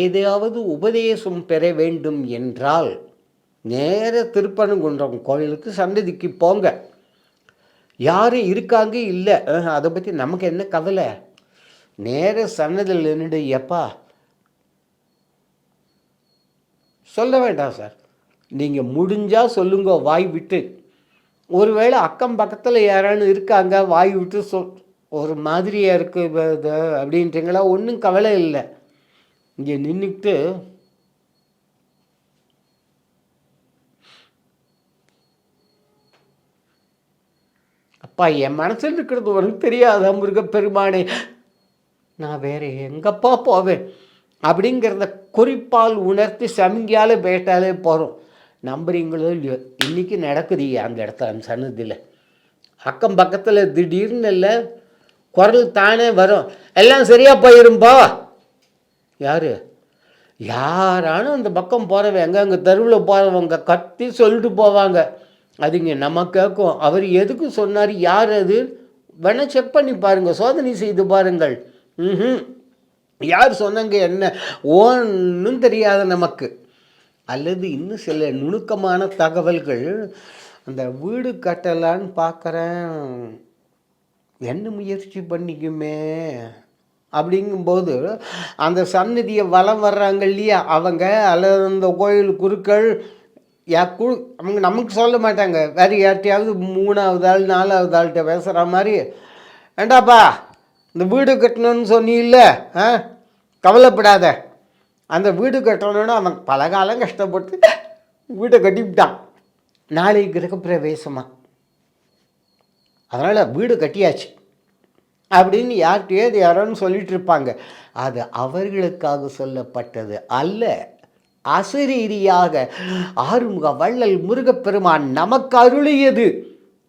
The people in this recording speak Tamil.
ஏதாவது உபதேசம் பெற வேண்டும் என்றால் நேர திருப்பரங்குன்றம் கோயிலுக்கு சந்ததிக்கு போங்க. யார் இருக்காங்க இல்லை? அதை பற்றி நமக்கு என்ன கவலை? நேர சன்னதியில் நின்று எப்பா? சொல்ல வேண்டாம் சார். நீங்கள் முடிஞ்சால் சொல்லுங்க வாய் விட்டு. ஒருவேளை அக்கம் பக்கத்தில் யாரானு இருக்காங்க வாய் விட்டு சொல். ஒரு மாதிரியாக இருக்குது அப்படின்றீங்களா? ஒன்றும் கவலை இல்லை. இங்கே நின்றுக்கிட்டு அப்பா என் மனசில் இருக்கிறது உனக்கு தெரியாத முருகப்பெருமானே? நான் வேற எங்கப்பா போவேன்? அப்படிங்கிறத குறிப்பால் உணர்த்தி சமிங்கியால் பேட்டாலே போகிறோம் நம்புறீங்களோ இல்லையோ இன்றைக்கி நடக்குது அந்த இடத்துல அந்த சன்னதியில். அக்கம் பக்கத்தில் திடீர்னு இல்லை குரல் தானே வரும். எல்லாம் சரியாக போயிரும்பா? யார்? யாரானும் அந்த பக்கம் போகிறவங்க அங்கே தெருவில் போகிறவங்க கத்தி சொல்லிட்டு போவாங்க. அதுங்க நம்ம கேட்கும் அவர் எதுக்கு சொன்னார் யார் அது? வேணால் செக் பண்ணி பாருங்கள் சோதனை செய்து பாருங்கள். ம் யார் சொன்னாங்க என்ன? ஒன்றும் தெரியாத நமக்கு. அல்லது இன்னும் சில நுணுக்கமான தகவல்கள் அந்த வீடு கட்டலான்னு பார்க்குறேன் என்ன முயற்சி பண்ணிக்குமே? அப்படிங்கும்போது அந்த சந்நிதியை வலம் வர்றாங்க இல்லையா? அவங்க அல்லது அந்த கோயில் குருக்கள் யா கு அவங்க நமக்கு சொல்ல மாட்டாங்க. வேறு யார்ட்டையாவது மூணாவது ஆள் நாலாவது ஆள்கிட்ட பேசுகிற மாதிரி ஏண்டாப்பா இந்த வீடு கட்டணும்னு சொன்னியில்ல ஆ? கவலைப்படாத. அந்த வீடு கட்டணும்னு அவன் பல காலம் கஷ்டப்பட்டு வீட்டை கட்டிவிட்டான். நாளைக்கு கிரகப்பிரவேசமாக அதனால் வீடு கட்டியாச்சு. அப்படின்னு யார்கிட்டயாவது யாரோன்னு சொல்லிட்டு இருப்பாங்க அது அவர்களுக்காக சொல்லப்பட்டது அல்ல. அசரீரியாக ஆறுமுக வள்ளல் முருகப்பெருமான் நமக்கு அருளியது.